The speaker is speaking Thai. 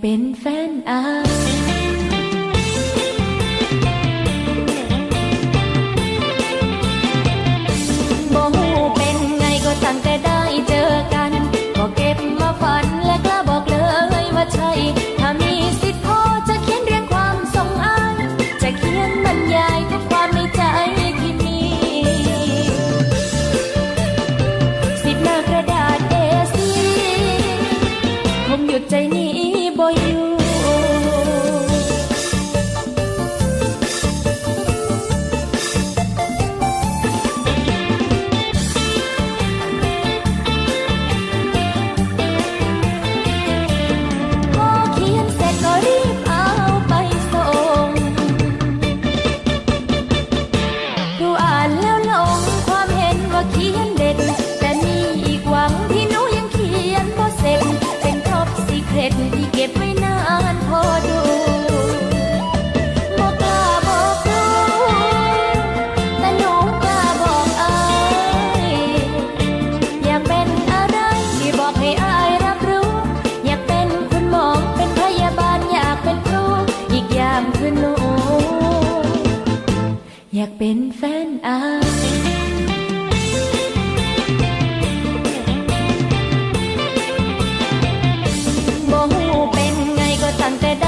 เป็นแฟนอาบ่ฮู้เป็นไงก็ตั้งแต่ได้เจอกัน ก็เก็บมาฝันและกล้าบอกเลยว่าใช่ ถ้ามีสิทธิ์พอจะเขียนเรียงความทรงอายจะเขียนบรรยายทุกความในใจที่มี สิบหน้ากระดาษ A4 คงหยุดใจนี้ เป็นแฟนอายบ่ฮู้เป็นไงก็ตั้งแต่ได้